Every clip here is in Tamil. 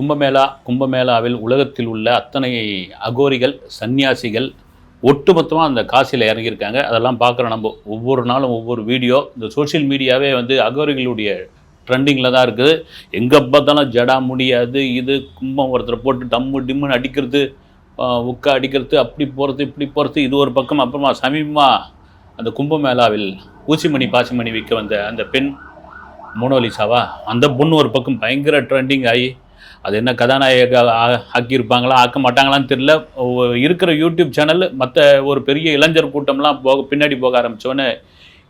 கும்பமேளா கும்பமேளாவில் உலகத்தில் உள்ள அத்தனை அகோரிகள் சன்னியாசிகள் ஒட்டுமொத்தமாக அந்த காசியில் இறங்கியிருக்காங்க. அதெல்லாம் பார்க்குறோம் நம்ம ஒவ்வொரு நாளும் ஒவ்வொரு வீடியோ. இந்த சோஷியல் மீடியாவே வந்து அகோரிகளுடைய ட்ரெண்டிங்கில் தான் இருக்குது. எங்கே பார்த்தாலும் ஜடா முடியாது இது கும்பம் ஒருத்தரை போட்டு டம்மு டிம்முன்னு அடிக்கிறது உக்கா அடிக்கிறது அப்படி போகிறது இப்படி போகிறது இது ஒரு பக்கம். அப்புறமா சமீபமாக அந்த கும்பமேளாவில் ஊசிமணி பாசிமணி விற்க வந்த அந்த பெண் மோனோலிசாவா? அந்த பொண்ணு ஒரு பக்கம் பயங்கர ட்ரெண்டிங் ஆகி அது என்ன கதாநாயக ஆ- ஆக்கியிருப்பாங்களா ஆக்க மாட்டாங்களான்னு தெரியல இருக்கிற யூடியூப் சேனல் மற்ற ஒரு பெரிய இளைஞர் கூட்டம்லாம் போக பின்னாடி போக ஆரம்பித்தோன்னே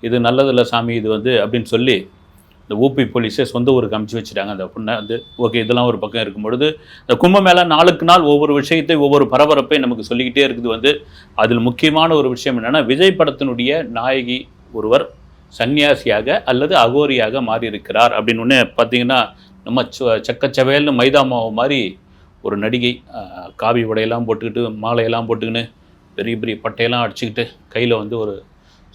இது நல்லதில்ல சாமி இது வந்து அப்படின்னு சொல்லி இந்த ஊபி போலீஸே சொந்த ஊருக்கு அமுச்சு வச்சுட்டாங்க அந்த பொண்ணை. வந்து ஓகே இதெல்லாம் ஒரு பக்கம் இருக்கும் பொழுது இந்த கும்பமேளா நாளுக்கு நாள் ஒவ்வொரு விஷயத்தை ஒவ்வொரு பரபரப்பை நமக்கு சொல்லிக்கிட்டே இருக்குது வந்து அதில் முக்கியமான ஒரு விஷயம் என்னென்னா விஜய் படத்தினுடைய நாயகி ஒருவர் சன்னியாசியாக அல்லது அகோரியாக மாறியிருக்கிறார் அப்படின்னு ஒன்று பார்த்தீங்கன்னா நம்ம சக்கச்சவையல்னு மைதா மாவு மாதிரி ஒரு நடிகை காவி உடையெல்லாம் போட்டுக்கிட்டு மாலையெல்லாம் போட்டுக்கின்னு பெரிய பெரிய பட்டையெல்லாம் அடிச்சுக்கிட்டு கையில் வந்து ஒரு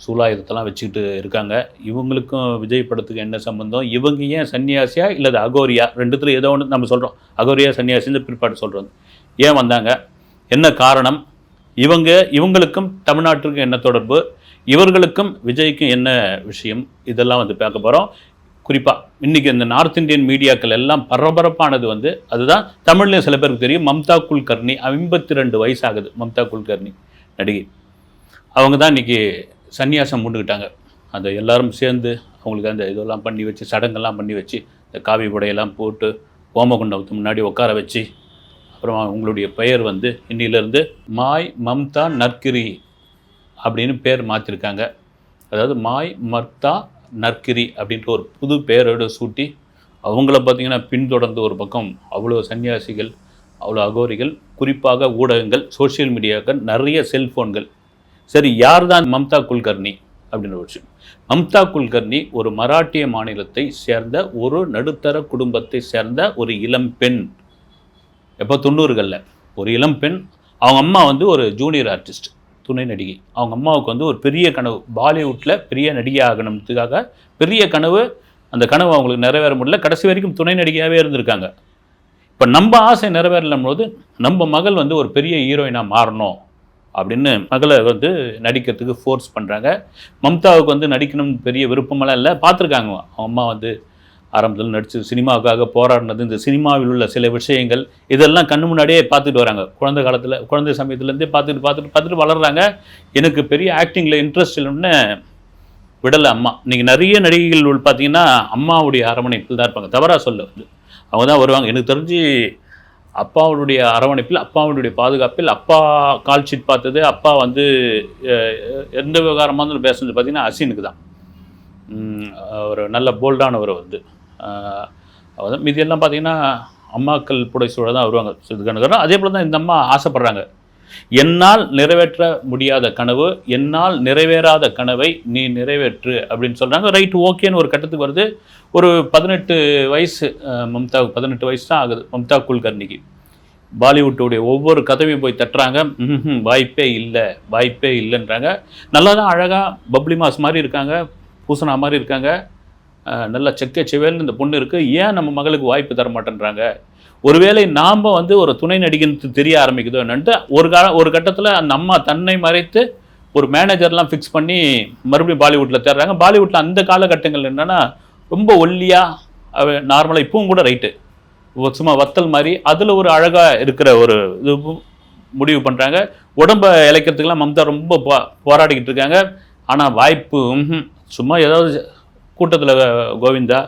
சூலாயுதத்தெல்லாம் வச்சுக்கிட்டு இருக்காங்க. இவங்களுக்கும் விஜய் படத்துக்கு என்ன சம்பந்தம்? இவங்க ஏன் சன்னியாசியா இல்லை அகோரியா? ரெண்டுத்தில் ஏதோ ஒன்று நம்ம சொல்கிறோம் அகோரியா சன்னியாசின்னு பிற்பாடு சொல்கிறோம் ஏன் வந்தாங்க? என்ன காரணம்? இவங்க இவங்களுக்கும் தமிழ்நாட்டிற்கும் என்ன தொடர்பு? இவர்களுக்கும் விஜய்க்கும் என்ன விஷயம்? இதெல்லாம் வந்து பார்க்க போகிறோம் குறிப்பாக இன்றைக்கி இந்த நார்த் இந்தியன் மீடியாக்கள் எல்லாம் பரபரப்பானது வந்து அதுதான் தமிழ்லேயும் சில பேருக்கு தெரியும் மம்தா குல்கர்னி ஐம்பத்தி ரெண்டு வயசாகுது மம்தா குல்கர்னி நடிகை. அவங்க தான் இன்றைக்கி சன்னியாசம் முண்டுக்கிட்டாங்க அந்த எல்லாரும் சேர்ந்து அவங்களுக்கு அந்த இதெல்லாம் பண்ணி வச்சு சடங்கெல்லாம் பண்ணி வச்சு இந்த காவி உடையெல்லாம் போட்டு ஓமகுண்டத்துக்கு முன்னாடி உட்கார வச்சு அப்புறம் உங்களுடைய பெயர் வந்து இன்னிலிருந்து மாய் மம்தா நற்கிரி அப்படின்னு பேர் மாற்றிருக்காங்க அதாவது மாய் மர்தா நற்கிரி அப்படின்ற ஒரு புது பெயரோடு சூட்டி அவங்கள பார்த்தீங்கன்னா பின்தொடர்ந்து ஒரு பக்கம் அவ்வளோ சன்னியாசிகள் அவ்வளோ அகோரிகள் குறிப்பாக ஊடகங்கள் சோஷியல் மீடியாக்கள் நிறைய செல்ஃபோன்கள் சரி யார் தான் மம்தா குல்கர்னி அப்படின்ற ஒரு விஷயம். மம்தா குல்கர்னி ஒரு மராட்டிய மாநிலத்தை சேர்ந்த ஒரு நடுத்தர குடும்பத்தை சேர்ந்த ஒரு இளம் பெண். எப்போ? தொண்ணூறுகளில். ஒரு இளம் பெண். அவங்க அம்மா வந்து ஒரு ஜூனியர் ஆர்டிஸ்ட் துணை நடிகை. அவங்க அம்மாவுக்கு வந்து ஒரு பெரிய கனவு. பாலிவுட்டில் பெரிய நடிகை ஆகணுன்றதுக்காக பெரிய கனவு அந்த கனவு அவங்களுக்கு நிறைவேற முடியல. கடைசி வரைக்கும் துணை நடிகையாகவே இருந்திருக்காங்க. இப்போ நம்ம ஆசை நிறைவேறலும் போது நம்ம மகள் வந்து ஒரு பெரிய ஹீரோயினாக மாறணும் அப்படின்னு மகளை வந்து நடிக்கிறதுக்கு ஃபோர்ஸ் பண்ணுறாங்க மம்தாவுக்கு வந்து நடிக்கணும்னு பெரிய விருப்பமெல்லாம் இல்லை. பார்த்துருக்காங்க. அவங்க அம்மா வந்து ஆரம்பத்தில் நடித்து சினிமாவுக்காக போராடினது இந்த சினிமாவில் உள்ள சில விஷயங்கள் இதெல்லாம் கண்ணு முன்னாடியே பார்த்துட்டு வராங்க. குழந்தை காலத்தில் குழந்தை சமயத்துலேருந்தே பார்த்துட்டு பார்த்துட்டு பார்த்துட்டு வளர்றாங்க. எனக்கு பெரிய ஆக்டிங்கில் இன்ட்ரெஸ்ட் இல்லைன்னு விடலை அம்மா. இன்றைக்கி நிறைய நடிகைகள் உள் பார்த்தீங்கன்னா அம்மாவுடைய அரவணைப்பில் தான் இருப்பாங்க. தவறாக சொல்ல வந்து. அவங்க தான் வருவாங்க. எனக்கு தெரிஞ்சு அப்பாவுடைய அரவணைப்பில் அப்பாவுடைய பாதுகாப்பில் அப்பா கால் ஷீட் பார்த்தது அப்பா வந்து எந்த விவகாரமாக இருந்தாலும் பேசுனது பார்த்தீங்கன்னா அசினுக்கு தான். ஒரு நல்ல போல்டானவர் வந்து. அதாவது மீதி எல்லாம் மீதியெல்லாம் பார்த்தீங்கன்னா அம்மாக்கள் புடைசூழ தான் வருவாங்க. இதுக்கான அதே போல் தான் இந்த அம்மா ஆசைப்படுறாங்க. என்னால் நிறைவேற்ற முடியாத கனவு என்னால் நிறைவேறாத கனவை நீ நிறைவேற்று அப்படின்னு சொல்கிறாங்க ரைட் ஓகேன்னு ஒரு கட்டத்துக்கு வருது. ஒரு பதினெட்டு வயசு மம்தா பதினெட்டு வயசு தான் ஆகுது மம்தா குல்கர்னிக்கு பாலிவுட்டுடைய ஒவ்வொரு கதவையும் போய் தட்டுறாங்க. வாய்ப்பே இல்லை வாய்ப்பே இல்லைன்றாங்க. நல்லா தான் அழகாக பப்ளி மாஸ் மாதிரி இருக்காங்க பூசணா மாதிரி இருக்காங்க. நல்லா செக்க செவேல்னு இந்த பொண்ணு இருக்குது ஏன் நம்ம மகளுக்கு வாய்ப்பு தர மாட்டேன்றாங்க ஒருவேளை நாம் வந்து ஒரு துணை நடிகனுக்கு தெரிய ஆரம்பிக்குதோ என்னன்ட்டு ஒரு கால ஒரு கட்டத்தில் அந்த அம்மா தன்னை மறைத்து ஒரு மேனேஜர்லாம் ஃபிக்ஸ் பண்ணி மறுபடியும் பாலிவுட்டில் தேடுறாங்க. பாலிவுட்டில் அந்த காலகட்டங்கள் என்னென்னா ரொம்ப ஒல்லியாக நார்மலாக இப்பவும் கூட ரைட்டு சும்மா வத்தல் மாதிரி அதில் ஒரு அழகாக இருக்கிற ஒரு இது முடிவு பண்ணுறாங்க உடம்பை இழைக்கிறதுக்கெல்லாம் மம்தா ரொம்ப போ போராடிக்கிட்டு இருக்காங்க. ஆனால் வாய்ப்பு சும்மா ஏதாவது கூட்டத்தில் கோவிந்தா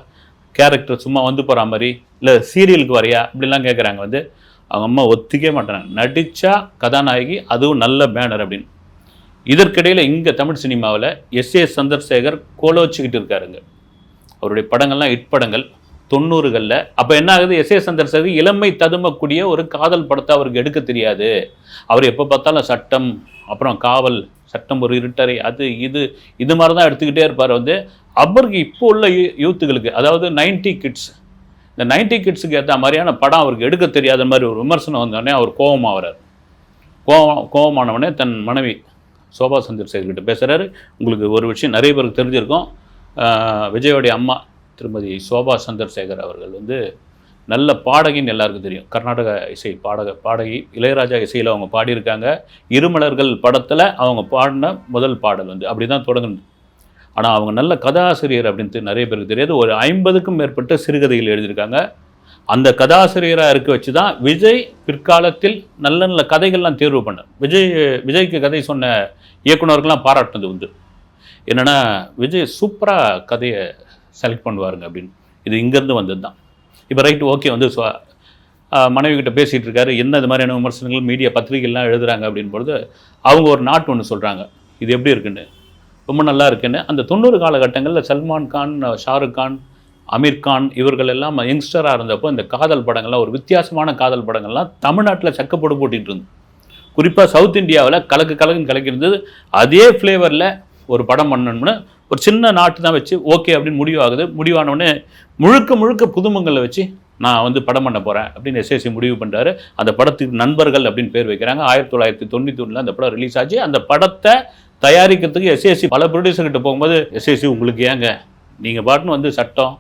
கேரக்டர் சும்மா வந்து போகிற மாதிரி இல்லை சீரியலுக்கு வரையா? இப்படிலாம் கேட்குறாங்க வந்து அவங்க அம்மா ஒத்துக்கே மாட்டாங்க நடித்தா கதாநாயகி அதுவும் நல்ல பேனர் அப்படின்னு. இதற்கிடையில் இங்கே தமிழ் சினிமாவில் எஸ் ஏ சந்திரசேகர் கோலோச்சிக்கிட்டு இருக்காருங்க. அவருடைய படங்கள்லாம் ஹிட் படங்கள் தொண்ணூறுகளில். அப்போ என்ன ஆகுது? எஸ் ஏ சந்திரசேகர் இளமை ததுமக்கூடிய ஒரு காதல் படத்தை அவருக்கு எடுக்க தெரியாது. அவர் எப்போ பார்த்தாலும் சட்டம் அப்புறம் காவல் சட்டம் ஒரு இருட்டறை அது இது இது மாதிரி தான் எடுத்துக்கிட்டே இருப்பார் வந்து. அவருக்கு இப்போ உள்ள யூ- யூத்துகளுக்கு அதாவது 90 கிட்ஸ் இந்த 90 கிட்ஸுக்கு ஏற்ற மாதிரியான படம் அவருக்கு எடுக்க தெரியாத மாதிரி ஒரு விமர்சனம் வந்தோடனே அவர் கோபமாகறார் கோவம் கோபமானவனே தன் மனைவி சோபா சந்திர கிட்ட பேசுகிறாரு உங்களுக்கு ஒரு விஷயம் நிறைய பேருக்கு தெரிஞ்சிருக்கும். விஜயோடைய அம்மா திருமதி சோபா சந்திரசேகர் அவர்கள் வந்து நல்ல பாடகின்னு எல்லாருக்கும் தெரியும். கர்நாடக இசை பாடக பாடகி இளையராஜா இசையில் அவங்க பாடியிருக்காங்க. இருமலர்கள் படத்தில் அவங்க பாடின முதல் பாடல் வந்து. அப்படி தான் தொடங்கணும் ஆனால் அவங்க நல்ல கதாசிரியர் அப்படின்ட்டு நிறைய பேருக்கு தெரியாது. ஒரு ஐம்பதுக்கும் மேற்பட்ட சிறுகதைகள் எழுதியிருக்காங்க. அந்த கதாசிரியராக இருக்க வச்சு தான் விஜய் பிற்காலத்தில் நல்ல நல்ல கதைகள்லாம் தேர்வு பண்ணார். விஜய் விஜய்க்கு கதை சொன்ன இயக்குனர்கள்லாம் பாராட்டினது உண்டு. என்னென்னா விஜய் சூப்பராக கதையை செலக்ட் பண்ணுவாருங்க அப்படின்னு. இது இங்கேருந்து வந்தது தான் இப்போ ரைட்டு ஓகே வந்து சொ- மனைவி கிட்ட பேசிகிட்டு இருக்காரு. என்ன இது மாதிரியான விமர்சனங்கள்? மீடியா பத்திரிகைலாம் எழுதுறாங்க அப்படின்னு பொழுது அவங்க ஒரு நாட்டு ஒன்று சொல்கிறாங்க இது எப்படி இருக்குன்னு? ரொம்ப நல்லா இருக்குன்னு. அந்த தொண்ணூறு காலகட்டங்களில் சல்மான் கான் ஷாருக் கான் அமீர் கான் இவர்கள் எல்லாம் யங்ஸ்டராக இருந்தப்போ இந்த காதல் படங்கள்லாம் ஒரு வித்தியாசமான காதல் படங்கள்லாம் தமிழ்நாட்டில் சக்கப்போடு போட்டிகிட்டு இருந்தது. குறிப்பாக சவுத் இந்தியாவில் கலக்கு கலக்குன்னு கலக்கிருந்தது அதே ஃப்ளேவரில் ஒரு படம் பண்ணணும்னு ஒரு சின்ன நாட்டு தான் வச்சு ஓகே அப்படின்னு முடிவாகுது முடிவானோடனே முழுக்க முழுக்க புதுமங்களை வச்சு நான் வந்து படம் பண்ண போகிறேன் அப்படின்னு எஸ்எஸ்சி முடிவு பண்ணுறாரு அந்த படத்துக்கு நண்பர்கள் அப்படின்னு பேர் வைக்கிறாங்க. ஆயிரத்தி தொள்ளாயிரத்தி தொண்ணூற்றி ஒன்றில் அந்த படம் ரிலீஸ் ஆச்சு. அந்த படத்தை தயாரிக்கிறதுக்கு எஸ்எஸ்சி பல ப்ரொடியூசர்கிட்ட போகும்போது எஸ்எஸ்சி உங்களுக்கு ஏங்க? நீங்கள் பாட்டுன்னு வந்து சட்டம்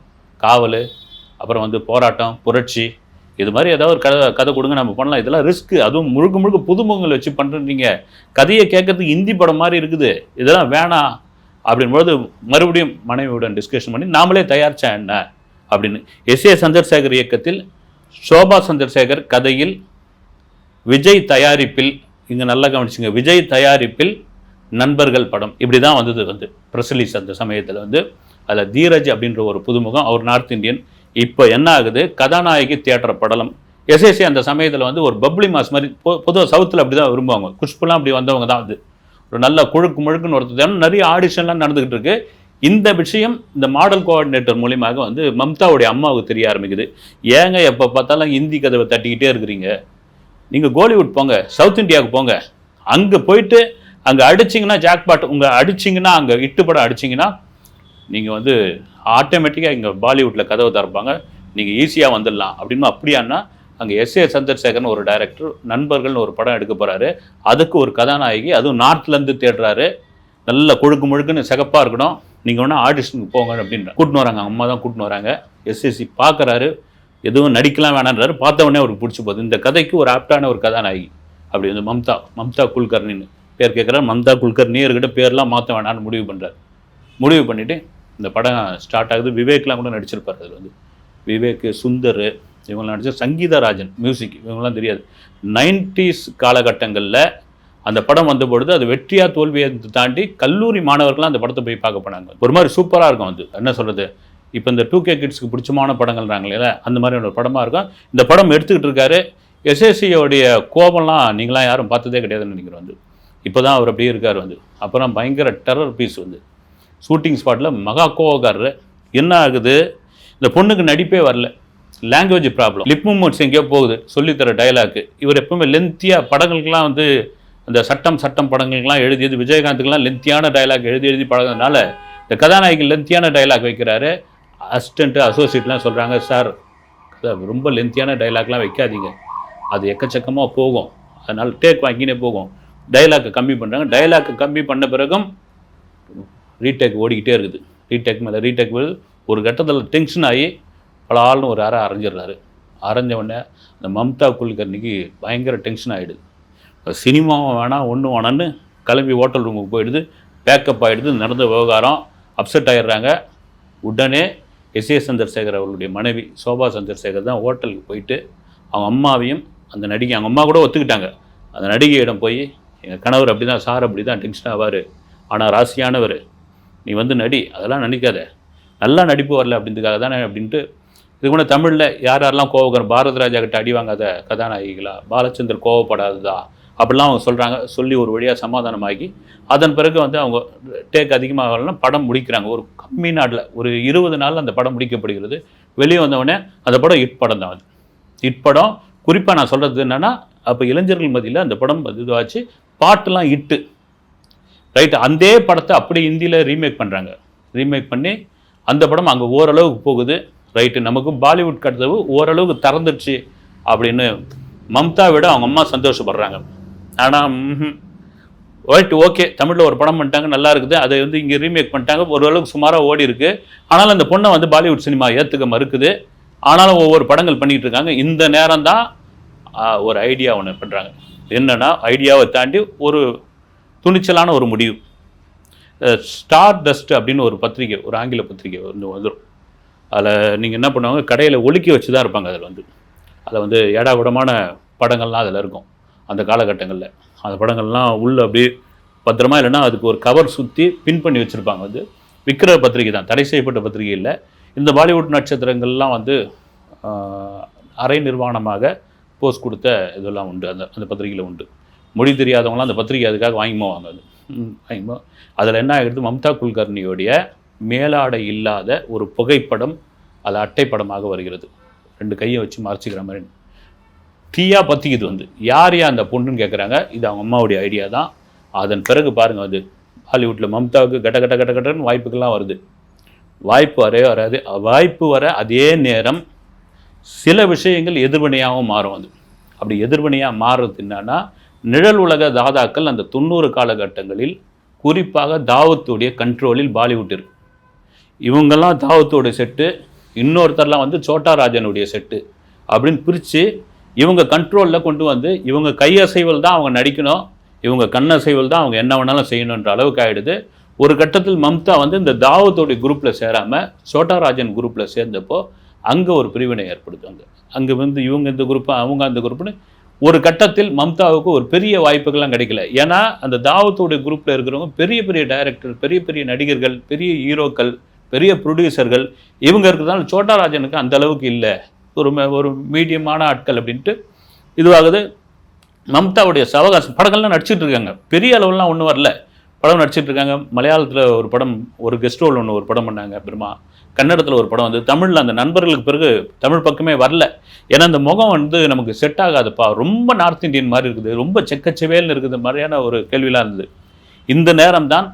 காவல் அப்புறம் வந்து போராட்டம் புரட்சி இது மாதிரி ஏதாவது ஒரு கதை கதை கொடுங்க நம்ம பண்ணலாம். இதெல்லாம் ரிஸ்க்கு அதுவும் முழுக்க முழுக்க புதுமுகங்கள் வச்சு பண்ணுறீங்க கதையை கேட்கறதுக்கு ஹிந்தி படம் மாதிரி இருக்குது. இதெல்லாம் வேணாம் அப்படின்போது மறுபடியும் மனைவியுடன் டிஸ்கஷன் பண்ணி நாமளே தயாரிச்சா என்ன? அப்படின்னு. எஸ். ஏ. சந்திரசேகர் இயக்கத்தில் சோபா சந்திரசேகர் கதையில் விஜய் தயாரிப்பில் இங்கே நல்லா கவனிச்சுங்க விஜய் தயாரிப்பில் நண்பர்கள் படம். இப்படி தான் வந்தது வந்து. ப்ரெஸ் ரிலீஸ் அந்த சமயத்தில் வந்து அதில் தீரஜ் அப்படின்ற ஒரு புதுமுகம் அவர் நார்த் இந்தியன் இப்போ என்ன ஆகுது? கதாநாயகி தியேட்டர் படலம். எஸ்எஸ்சி அந்த சமயத்தில் வந்து ஒரு பப்ளி மாஸ் மாதிரி பொ- பொதுவாக சவுத்தில் அப்படி தான் விரும்புவாங்க. குஷ்புலாம் அப்படி வந்தவங்க தான் அது. ஒரு நல்ல குழுக்கு முழுக்குன்னு ஒருத்தர். நிறைய ஆடிஷன்லாம் நடந்துக்கிட்டு இருக்கு. இந்த விஷயம் இந்த மாடல் கோஆர்டினேட்டர் மூலியமாக வந்து மம்தாவுடைய அம்மாவுக்கு தெரிய ஆரம்பிக்குது. ஏங்க எப்போ பார்த்தாலும் இந்தி கதவை தட்டிக்கிட்டே இருக்கிறீங்க? நீங்கள் கோலிவுட் போங்க சவுத் இந்தியாவுக்கு போங்க. அங்கே போயிட்டு அங்கே அடிச்சிங்கன்னா ஜாக்பாட் உங்கள் அடிச்சிங்கன்னா அங்கே இட்டு படம் அடிச்சிங்கன்னா நீங்கள் வந்து ஆட்டோமேட்டிக்காக இங்கே பாலிவுட்டில் கதவை திறப்பாங்க. நீங்கள் ஈஸியாக வந்துடலாம். அப்படின்னு அப்படியான்னா அங்கே எஸ் ஏ சந்திரசேகர்னு ஒரு டைரக்டர் நண்பர்கள்னு ஒரு படம் எடுக்க போகிறாரு அதுக்கு ஒரு கதாநாயகி அதுவும் நார்த்லேருந்து தேடுறாரு. நல்ல கொழுக்கு முழுக்குன்னு சிகப்பாக இருக்கணும். நீங்கள் வேணால் ஆடிஷனுக்கு போங்க அப்படின்ற. கூட்டின்னு வராங்க. அம்மா தான் கூட்டின்னு வராங்க. எஸ்எஸ்சி பார்க்குறாரு எதுவும் நடிக்கலாம் வேணான்றாரு. பார்த்த உடனே அவருக்கு பிடிச்சி போகுது. இந்த கதைக்கு ஒரு ஆப்டான ஒரு கதாநாயகி. அப்படி வந்து மம்தா மம்தா குல்கர்னின்னு பேர் கேட்குறாரு மம்தா குல்கர்னி இருக்கிட்ட பேர்லாம் மாற்ற வேணான்னு முடிவு பண்ணுறாரு முடிவு பண்ணிவிட்டு இந்த படம் ஸ்டார்ட் ஆகுது. விவேக்லாம் கூட நடிச்சிருப்பார் அதில் வந்து. விவேக் சுந்தர் இவங்களாம் நடித்த சங்கீதராஜன் மியூசிக் இவங்களாம் தெரியாது. நைன்டிஸ் காலகட்டங்களில் அந்த படம் வந்த பொழுது அது வெற்றியாக தோல்வியை தாண்டி கல்லூரி மாணவர்கள்லாம் அந்த படத்தை போய் பார்க்க போனாங்க. ஒரு மாதிரி சூப்பராக இருக்கும் அது. என்ன சொல்கிறது இப்போ இந்த டூ கே கிட்ஸ்க்கு பிடிச்சமான படங்கள்றாங்களே அந்த மாதிரி ஒரு படமாக இருக்கும். இந்த படம் எடுத்துக்கிட்டு இருக்காரு. எஸ்எஸ்சியோடைய கோபம்லாம் நீங்களாம் யாரும் பார்த்ததே கிடையாதுன்னு நினைக்கிறேன் வந்து. இப்போ தான் அவர் அப்படியே இருக்கார் வந்து. அப்புறம் பயங்கர டெரர் பீஸ் வந்து. ஷூட்டிங் ஸ்பாட்டில் மகா கோவக்காரர். என்ன ஆகுது? இந்த பொண்ணுக்கு நடிப்பே வரல. லாங்குவேஜ் ப்ராப்ளம் லிப் மூமெண்ட்ஸ் எங்கேயோ போகுது. சொல்லித்தர டயலாக்கு இவர் எப்பவுமே லென்த்தியாக படங்களுக்கெல்லாம் வந்து அந்த சட்டம் சட்டம் படங்களுக்கெல்லாம் எழுதியது விஜயகாந்துக்கெல்லாம் லென்த்தியான டயலாக் எழுதி எழுதி பழகுனதுனால இந்த கதாநாயகி லென்த்தியான டயலாக் வைக்கிறாரு. அசிஸ்டண்ட்டு அசோசியேட்லாம் சொல்கிறாங்க சார் ரொம்ப லென்த்தியான டயலாக்லாம் வைக்காதீங்க. அது எக்கச்சக்கமாக போகும். அதனால் டேக் வாங்கினே போகும். டைலாக்கை கம்மி பண்ணுறாங்க டைலாக்கை கம்மி பண்ண பிறகும் ரீடேக் ஓடிக்கிட்டே இருக்குது. ரீடேக் மேலே ரீடேக் ஒரு கட்டத்தில் டென்ஷன் ஆகி பல ஆள்னு ஒரு அரை அரைஞ்சிடுறாரு. அரைஞ்ச உடனே அந்த மம்தா குல்கர்னிக்கு பயங்கர டென்ஷன் ஆகிடுது சினிமாவும் வேணாம் ஒன்றும் வேணான்னு கிளம்பி ஹோட்டல் ரூமுக்கு போயிடுது. பேக்கப் ஆகிடுது நடந்த விவகாரம் அப்செட் ஆயிடுறாங்க. உடனே எஸ் ஏ சந்திரசேகர் அவர்களுடைய மனைவி சோபா சந்திரசேகர் தான் ஹோட்டலுக்கு போயிட்டு அவங்க அம்மாவையும் அந்த நடிகை அவங்க அம்மா கூட ஒத்துக்கிட்டாங்க. அந்த நடிகையிடம் போய் எங்கள் கணவர் அப்படி தான் சார் அப்படி தான் டென்ஷன் ஆவார். ஆனால் ராசியானவர் நீ வந்து நடி அதெல்லாம் நடிக்காத. நல்லா நடிப்பு வரல அப்படின்றதுக்காக தானே அப்படின்ட்டு இது கூட தமிழில் யார் யாரெல்லாம் கோவக்கிற பாரத ராஜா கிட்ட அடி வாங்காத கதாநாயகிகளா? பாலச்சந்தர் கோவப்படாததா? அப்படிலாம் அவங்க சொல்கிறாங்க சொல்லி ஒரு வழியாக சமாதானமாகி அதன் பிறகு வந்து அவங்க டேக் அதிகமாக படம் முடிக்கிறாங்க. ஒரு கம்மி நாட்டில் ஒரு இருபது நாளில் அந்த படம் முடிக்கப்படுகிறது. வெளியே வந்தவொடனே அந்த படம் இட் படம் தான் அது. இட் படம் குறிப்பாக நான் சொல்கிறது என்னென்னா அப்போ இளைஞர்கள் மத்தியில் அந்த படம் இதுவாச்சு. பாட்டுலாம் இட்டு ரைட் அந்த படத்தை அப்படியே ஹிந்தியில் ரீமேக் பண்ணுறாங்க ரீமேக் பண்ணி அந்த படம் அங்கே ஓரளவுக்கு போகுது. ரைட்டு நமக்கு பாலிவுட் கட்டது ஓரளவுக்கு திறந்துடுச்சு அப்படின்னு மம்தா விட அவங்க அம்மா சந்தோஷப்படுறாங்க. ஆனால் ரைட் ஓகே தமிழில் ஒரு படம் பண்ணிட்டாங்க நல்லா இருக்குது. அதை வந்து இங்கே ரீமேக் பண்ணிட்டாங்க. ஓரளவுக்கு சுமாராக ஓடி இருக்கு. ஆனாலும் அந்த பொண்ணை வந்து பாலிவுட் சினிமா ஏற்றுக்க மறுக்குது. ஆனாலும் ஒவ்வொரு படங்கள் பண்ணிகிட்டு இருக்காங்க. இந்த நேரம் தான் ஒரு ஐடியா ஒன்று பண்ணுறாங்க என்னன்னா ஐடியாவை தாண்டி ஒரு துணிச்சலான ஒரு முடிவு. ஸ்டார் டஸ்ட் அப்படின்னு ஒரு பத்திரிகை ஒரு ஆங்கில பத்திரிகை வந்து வந்துடும் அதில் நீங்கள் என்ன பண்ணுவாங்க கடையில் ஒலுக்கி வச்சு தான் இருப்பாங்க அதில் வந்து. அதில் வந்து ஏடாகுடமான படங்கள்லாம் அதில் இருக்கும். அந்த காலகட்டங்களில். அந்த படங்கள்லாம் உள்ள அப்படியே பத்திரமா இல்லைன்னா அதுக்கு ஒரு கவர் சுற்றி பின் பண்ணி வச்சுருப்பாங்க வந்து. விற்கிற பத்திரிகை தான். தடை செய்யப்பட்ட பத்திரிகை இல்லை. இந்த பாலிவுட் நட்சத்திரங்கள்லாம் வந்து அரை நிர்வாணமாக போஸ்ட் கொடுத்த இதெல்லாம் உண்டு. அந்த அந்த பத்திரிகையில் உண்டு. மொழி தெரியாதவங்களாம் அந்த பத்திரிகை அதுக்காக வாங்கிமோ வாங்க அது வாங்கிமோ. அதில் என்ன ஆகிடுது மம்தா குல்கர்னியோடைய மேலாடை இல்லாத ஒரு புகைப்படம் அது அட்டைப்படமாக வருகிறது. ரெண்டு கையை வச்சு மறைச்சிக்கிற மாதிரி. தீயா பற்றிக்குது வந்து. யார் யா அந்த பொண்ணுன்னு கேட்குறாங்க இது அவங்க அம்மாவுடைய ஐடியா தான். அதன் பிறகு பாருங்கள் அது ஹாலிவுட்டில் மம்தாவுக்கு கட்ட கட்ட கட்ட கட்டன்னு வாய்ப்புகள்லாம் வருது. வாய்ப்பு வரவே வராது. வாய்ப்பு வர அதே நேரம் சில விஷயங்கள் எதிர்வினையாகவும் மாறும் அது அப்படி எதிர்வினையாக மாறுறது என்னன்னா நிழல் உலக தாதாக்கள் அந்த தொண்ணூறு காலகட்டங்களில் குறிப்பாக தாவத்துடைய கண்ட்ரோலில் பாலிவுட் இருக்கு. இவங்கெல்லாம் தாவத்தோட செட்டு இன்னொருத்தர்லாம் வந்து சோட்டா ராஜனுடைய செட்டு அப்படின்னு பிரித்து இவங்க கண்ட்ரோலில் கொண்டு வந்து இவங்க கையசைவல் தான் அவங்க நடிக்கணும் இவங்க கண்ணசைவல் தான் அவங்க என்ன வேணாலும் செய்யணுன்ற அளவுக்கு ஆகிடுது ஒரு கட்டத்தில் மம்தா வந்து இந்த தாவத்தோடைய குரூப்பில் சேராமல் சோட்டா ராஜன் குரூப்பில் சேர்ந்தப்போ அங்கே ஒரு பிரிவினை ஏற்படுது அங்கே. அங்கே வந்து இவங்க இந்த குரூப்பு அவங்க அந்த குரூப்புன்னு ஒரு கட்டத்தில் மம்தாவுக்கு ஒரு பெரிய வாய்ப்புகள்லாம் கிடைக்கல. ஏன்னா அந்த தாவத்தோடைய குரூப்பில் இருக்கிறவங்க பெரிய பெரிய டைரக்டர் பெரிய பெரிய நடிகர்கள் பெரிய ஹீரோக்கள் பெரிய ப்ரொடியூசர்கள் இவங்க இருக்கிறதால சோட்டா ராஜனுக்கு அந்த அளவுக்கு இல்லை. ஒரு ம- ஒரு மீடியமான ஆட்கள் அப்படின்ட்டு இதுவாகுது. மம்தாவுடைய சவகாசம் படங்கள்லாம் நடிச்சிட்டு இருக்காங்க. பெரிய அளவுலாம் ஒன்றும் வரல. படம் நடிச்சிட்டு இருக்காங்க மலையாளத்தில் ஒரு படம் ஒரு கெஸ்ட் ரோல் ஒன்று ஒரு படம் பண்ணாங்க பிரம்மா கன்னடத்தில் ஒரு படம் வந்து தமிழில் அந்த நண்பர்களுக்கு பிறகு தமிழ் பக்கமே வரல. ஏன்னா அந்த முகம் வந்து நமக்கு செட் ஆகாதுப்பா. ரொம்ப நார்த் இந்தியன் மாதிரி இருக்குது. ரொம்ப செக்கச்சவேல்னு இருக்குது மாதிரியான ஒரு கேள்விலாம் இருந்தது. இந்த நேரம் தான்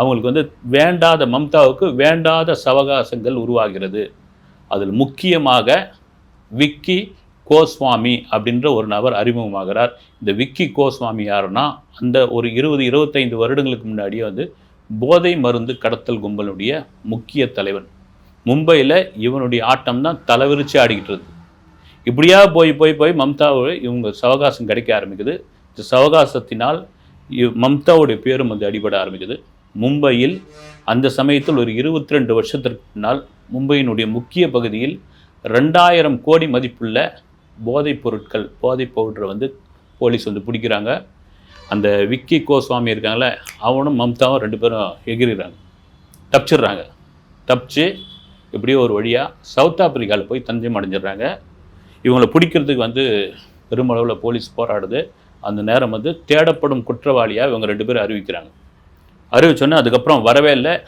அவங்களுக்கு வந்து வேண்டாத மம்தாவுக்கு வேண்டாத சவகாசங்கள் உருவாகிறது. அதில் முக்கியமாக விக்கி கோஸ்வாமி அப்படின்ற ஒரு நபர் அறிமுகமாகிறார். இந்த விக்கி கோஸ்வாமி யாருன்னா அந்த ஒரு இருபது இருபத்தைந்து வருடங்களுக்கு முன்னாடியே வந்து போதை மருந்து கடத்தல் கும்பலுடைய முக்கிய தலைவன். மும்பையில் இவனுடைய ஆட்டம் தான் தலைவிரிச்சு ஆடிக்கிட்டு இருக்கு. இப்படியா போய் போய் போய் மம்தாவோட இவங்க சவகாசம் கிடைக்க ஆரம்பிக்குது. இந்த சவகாசத்தினால் இவ்- மம்தாவுடைய பேரும் வந்து அடிபட ஆரம்பிக்குது. மும்பையில் அந்த சமயத்தில் ஒரு இருபத்தி ரெண்டு வருஷத்திற்கு முன்னால் மும்பையினுடைய முக்கிய பகுதியில் ரெண்டாயிரம் கோடி மதிப்புள்ள போதைப் பொருட்கள் போதைப் பவுடரை வந்து போலீஸ் வந்து பிடிக்கிறாங்க. அந்த விக்கி கோஸ்வாமி இருக்காங்களே அவனும் மம்தாவும் ரெண்டு பேரும் எகிரிறாங்க. தப்பிச்சிடுறாங்க. தப்பிச்சு எப்படியோ ஒரு வழியாக சவுத் ஆப்பிரிக்காவில் போய் தஞ்சம் அடைஞ்சிடுறாங்க. இவங்களை பிடிக்கிறதுக்கு வந்து பெருமளவில் போலீஸ் போராடுது. அந்த நேரம் வந்து தேடப்படும் குற்றவாளியாக இவங்க ரெண்டு பேரும் அறிவிக்கிறாங்க. அறிவிச்சோன்னே அதுக்கப்புறம் வரவே இல்லை.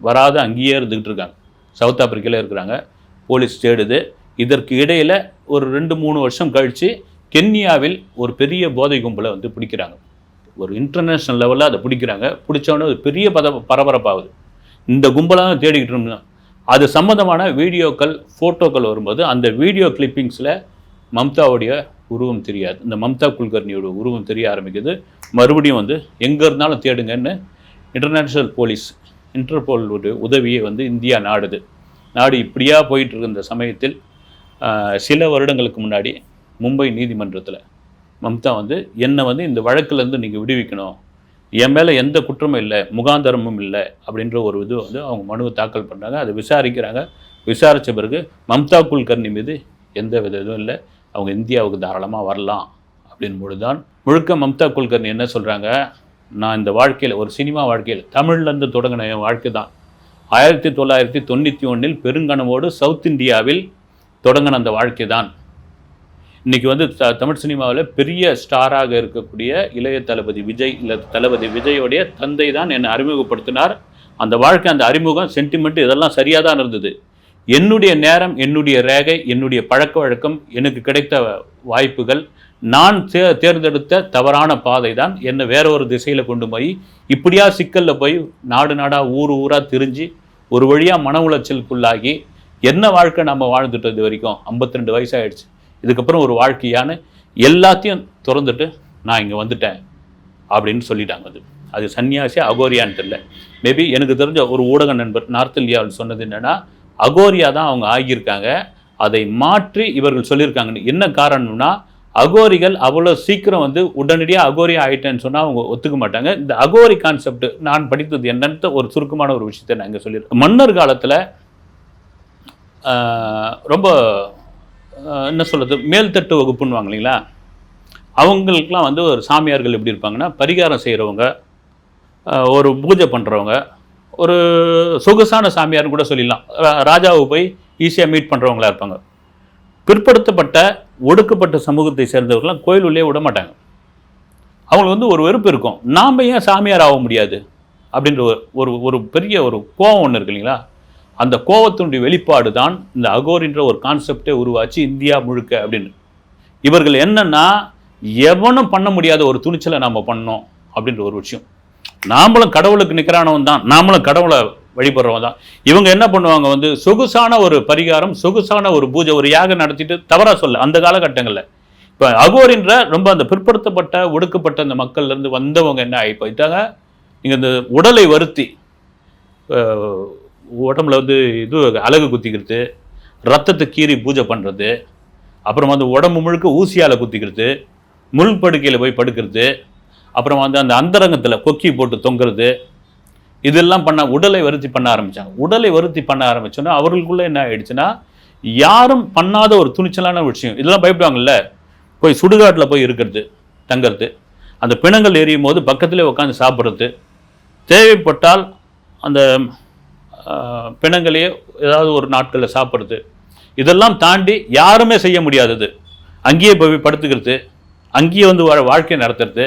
வராத அங்கேயே இருந்துக்கிட்டு இருக்காங்க. சவுத் ஆப்பிரிக்காவில் இருக்கிறாங்க. போலீஸ் தேடுது. இதற்கு இடையில் ஒரு ரெண்டு மூணு வருஷம் கழித்து கென்யாவில் ஒரு பெரிய போதை கும்பலை வந்து பிடிக்கிறாங்க. ஒரு இன்டர்நேஷ்னல் லெவலில் அதை பிடிக்கிறாங்க. பிடிச்சோன்னே ஒரு பெரிய பத பரபரப்பாகுது. இந்த கும்பலாக தேடிக்கிட்டு இருந்தோம் அது சம்மந்தமான வீடியோக்கள் ஃபோட்டோக்கள் வரும்போது அந்த வீடியோ கிளிப்பிங்ஸில் மம்தாவுடைய உருவம் தெரியாது. இந்த மம்தா குல்கர்னியோட உருவம் தெரிய ஆரம்பிக்குது. மறுபடியும் வந்து எங்கே இருந்தாலும் தேடுங்கன்னு இன்டர்நேஷ்னல் போலீஸ் இன்டர்போலுடைய உதவியை வந்து இந்தியா நாடுது. நாடு இப்படியாக போயிட்டு இருந்த இந்த சமயத்தில் சில வருடங்களுக்கு முன்னாடி மும்பை நீதிமன்றத்தில் மம்தா வந்து என்னை வந்து இந்த வழக்குலேருந்து நீங்கள் விடுவிக்கணும். என் மேலே எந்த குற்றமும் இல்லை முகாந்தரமும் இல்லை அப்படின்ற ஒரு இது வந்து அவங்க மனுவை தாக்கல் பண்ணுறாங்க அதை விசாரிக்கிறாங்க. விசாரித்த பிறகு மம்தா குல்கர்னி மீது எந்த வித இதுவும் இல்லை. அவங்க இந்தியாவுக்கு தாராளமாக வரலாம் அப்படின்பொழுது தான் முழுக்க மம்தா குல்கர்னி என்ன சொல்கிறாங்க நான் இந்த வாழ்க்கையில் ஒரு சினிமா வாழ்க்கையில் தமிழ்லேருந்து தொடங்கின என் வாழ்க்கை தான். ஆயிரத்தி தொள்ளாயிரத்தி தொண்ணூற்றி ஒன்றில் பெருங்கனவோடு சவுத் இந்தியாவில் தொடங்கின அந்த வாழ்க்கை தான் இன்றைக்கி வந்து த தமிழ் சினிமாவில் பெரிய ஸ்டாராக இருக்கக்கூடிய இளைய தளபதி விஜய் இல்லை தளபதி விஜயோடைய தந்தை தான் என்னை அறிமுகப்படுத்தினார். அந்த வாழ்க்கை அந்த அறிமுகம் சென்டிமெண்ட் இதெல்லாம் சரியாக தான் இருந்தது. என்னுடைய நேரம் என்னுடைய ரேகை என்னுடைய பழக்க வழக்கம் எனக்கு கிடைத்த வாய்ப்புகள் நான் தே தேர்ந்தெடுத்த தவறான பாதை தான் என்னை வேற ஒரு திசையில் கொண்டு போய் இப்படியா சிக்கலில் போய் நாடு நாடாக ஊர் ஊராக திரிஞ்சு ஒரு வழியாக மன உளைச்சலுக்குள்ளாகி என்ன வாழ்க்கை நம்ம வாழ்ந்துட்டு இது வரைக்கும்? 52 ரெண்டு வயசாகிடுச்சு இதுக்கப்புறம் ஒரு வாழ்க்கையானு எல்லாத்தையும் திறந்துட்டு நான் இங்கே வந்துட்டேன் அப்படின்னு சொல்லிட்டாங்க அது. அது சன்னியாசி அகோரியான்னு தெரியல. மேபி எனக்கு தெரிஞ்ச ஒரு ஊடக நண்பர் நார்த் இந்தியாவில் சொன்னது என்னென்னா அகோரியா தான் அவங்க ஆகியிருக்காங்க. அதை மாற்றி இவர்கள் சொல்லியிருக்காங்கன்னு. என்ன காரணம்னா அகோரிகள் அவ்வளோ சீக்கிரம் வந்து உடனடியாக அகோரி ஆயிட்டேன்னு சொன்னால் அவங்க ஒத்துக்க மாட்டாங்க. இந்த அகோரி கான்செப்ட் நான் படித்தது என்னன்னு ஒரு சுருக்கமான ஒரு விஷயத்தை நான் இங்கே சொல்லியிருக்கேன். மன்னர் காலத்தில் ரொம்ப என்ன சொல்கிறது மேல்தட்டு வகுப்புன்னுவாங்க இல்லைங்களா? அவங்களுக்கெலாம் வந்து ஒரு சாமியார்கள் எப்படி இருப்பாங்கன்னா பரிகாரம் செய்கிறவங்க ஒரு பூஜை பண்ணுறவங்க ஒரு சொகுசான சாமியார்னு கூட சொல்லிடலாம். ராஜாவை போய் ஈஸியாக மீட் பண்ணுறவங்களா இருப்பாங்க. பிற்படுத்தப்பட்ட ஒடுக்கப்பட்ட சமூகத்தை சேர்ந்தவர்கள்லாம் கோயில் உள்ளே விட மாட்டாங்க. அவங்களுக்கு வந்து ஒரு வெறுப்பு இருக்கும். நாம் ஏன் சாமியார் ஆக முடியாது? அப்படின்ற ஒரு ஒரு ஒரு பெரிய ஒரு கோவம் ஒன்று இருக்கு இல்லைங்களா? அந்த கோவத்தினுடைய வெளிப்பாடு தான் இந்த அகோரின்ற ஒரு கான்செப்டே உருவாச்சு இந்தியா முழுக்க அப்படின்னு. இவர்கள் என்னன்னா எவனும் பண்ண முடியாத ஒரு துணிச்சலை நாம் பண்ணோம் அப்படின்ற ஒரு விஷயம். நாமளும் கடவுளுக்கு நிற்கிறானவன் தான். நாமளும் கடவுளை வழிபடுறவன் தான். இவங்க என்ன பண்ணுவாங்க வந்து சொகுசான ஒரு பரிகாரம் சொகுசான ஒரு பூஜை ஒரு யாகம் நடத்திட்டு தவறாக சொல்ல அந்த காலகட்டங்களில். இப்போ அகோரின்ற ரொம்ப அந்த பிற்படுத்தப்பட்ட ஒடுக்கப்பட்ட அந்த மக்கள்லேருந்து வந்தவங்க என்ன ஆகி போயிட்டாங்க? இங்கே இந்த உடலை வருத்தி உடம்புல வந்து இது அழகு குத்திக்கிறது ரத்தத்தை கீறி பூஜை பண்ணுறது அப்புறம் வந்து உடம்பு முழுக்க ஊசியால் குத்திக்கிறது முள் படுக்கையில் போய் படுக்கிறது அப்புறம் வந்து அந்த அந்தரங்கத்தில் கொக்கி போட்டு தொங்குறது இதெல்லாம் பண்ண உடலை வருத்தி பண்ண ஆரம்பித்தாங்க உடலை வருத்தி பண்ண ஆரம்பித்தோன்னா அவர்களுக்குள்ளே என்ன ஆயிடுச்சுன்னா யாரும் பண்ணாத ஒரு துணிச்சலான விஷயம். இதெல்லாம் பயப்படுவாங்கல்ல? போய் சுடுகாட்டில் போய் இருக்கிறது தங்கிறது. அந்த பிணங்கள் எரியும் போது பக்கத்திலே உட்காந்து சாப்பிட்றது. தேவைப்பட்டால் அந்த பிணங்களையே ஏதாவது ஒரு நாட்களில் சாப்பிட்றது. இதெல்லாம் தாண்டி யாருமே செய்ய முடியாதது. அங்கேயே போய் படுத்துக்கிறது அங்கேயே வந்து வாழ்க்கை நடத்துறது.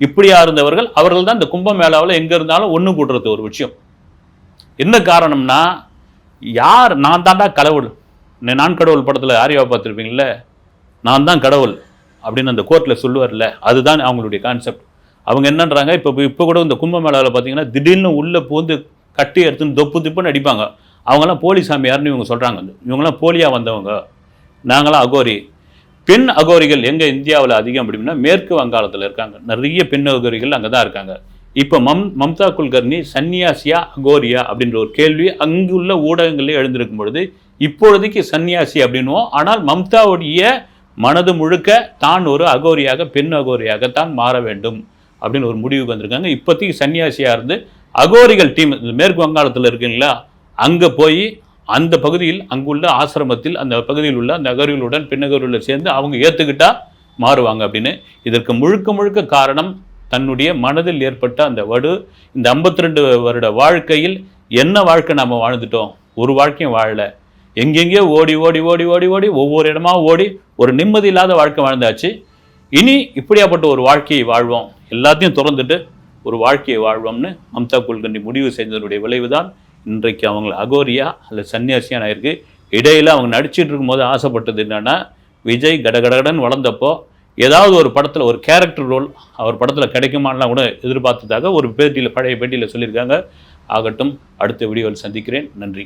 இப்படியா இருந்தவர்கள் அவர்கள் தான் இந்த கும்பமேளாவில் எங்கே இருந்தாலும் ஒன்று கூட்டுறது ஒரு விஷயம். என்ன காரணம்னா யார் நான் தாண்டா கடவுள். நான் கடவுள் படத்தில் ஆரியாவை பார்த்துருப்பீங்கள நான் தான் கடவுள் அப்படின்னு அந்த கோர்ட்டில் சொல்லுவார்ல அதுதான் அவங்களுடைய கான்செப்ட் அவங்க என்னன்றாங்க இப்போ இப்போ கூட இந்த கும்பமேளாவில் பார்த்தீங்கன்னா திடீர்னு உள்ளே பூந்து கட்டி எடுத்துன்னு தொப்பு திப்புன்னு அடிப்பாங்க. அவங்கெல்லாம் போலி சாமியார்னு இவங்க சொல்கிறாங்க இவங்கெல்லாம் போலியாக வந்தவங்க. நாங்களாம் அகோரி. பெண் அகோரிகள் எங்கே இந்தியாவில் அதிகம் அப்படின்னா மேற்கு வங்காளத்தில் இருக்காங்க. நிறைய பெண் அகோரிகள் அங்கே தான் இருக்காங்க. இப்போ மம் மம்தா குல்கர்னி சன்னியாசியா அகோரியா அப்படின்ற ஒரு கேள்வி அங்குள்ள ஊடகங்களில் எழுந்திருக்கும் பொழுது இப்பொழுதைக்கு சன்னியாசி அப்படின்னுவோம். ஆனால் மம்தாவுடைய மனது முழுக்க தான் ஒரு அகோரியாக பெண் அகோரியாகத்தான் மாற வேண்டும் அப்படின்னு ஒரு முடிவுக்கு வந்திருக்காங்க. இப்போதைக்கு சன்னியாசியாக இருந்து அகோரிகள் டீம் மேற்கு வங்காளத்தில் இருக்குங்களா? அங்கே போய் அந்த பகுதியில் அங்குள்ள ஆசிரமத்தில் அந்த பகுதியில் உள்ள அந்த அகோரிகளுடன் பெண் சேர்ந்து அவங்க ஏற்றுக்கிட்டா மாறுவாங்க அப்படின்னு. இதற்கு முழுக்க முழுக்க காரணம் தன்னுடைய மனதில் ஏற்பட்ட அந்த வடு இந்த 52 வருட வாழ்க்கையில் என்ன வாழ்க்கை நாம் வாழ்ந்துட்டோம்? ஒரு வாழ்க்கையும் வாழலை. எங்கெங்கேயோ ஓடி ஓடி ஓடி ஓடி ஓடி ஒவ்வொரு இடமா ஓடி ஒரு நிம்மதி இல்லாத வாழ்க்கை வாழ்ந்தாச்சு. இனி இப்படியாப்பட்ட ஒரு வாழ்க்கையை வாழ்வோம். எல்லாத்தையும் திறந்துட்டு ஒரு வாழ்க்கையை வாழ்வோம்னு மம்தா குல்கர்னி முடிவு செஞ்சதனுடைய விளைவுதான் இன்றைக்கு அவங்களை அகோரியா அல்லது சன்னியாசியான இருக்கு இடையில் அவங்க நடிச்சிட்டு இருக்கும்போது ஆசைப்பட்டது என்னன்னா விஜய் கடகடகடன் வளர்ந்தப்போ ஏதாவது ஒரு படத்தில் ஒரு கேரக்டர் ரோல் அவர் படத்தில் கிடைக்குமான்லாம் கூட எதிர்பார்த்ததாக ஒரு பேட்டியில் பழைய பேட்டியில் சொல்லியிருக்காங்க. ஆகட்டும் அடுத்த வீடியோவில் சந்திக்கிறேன். நன்றி.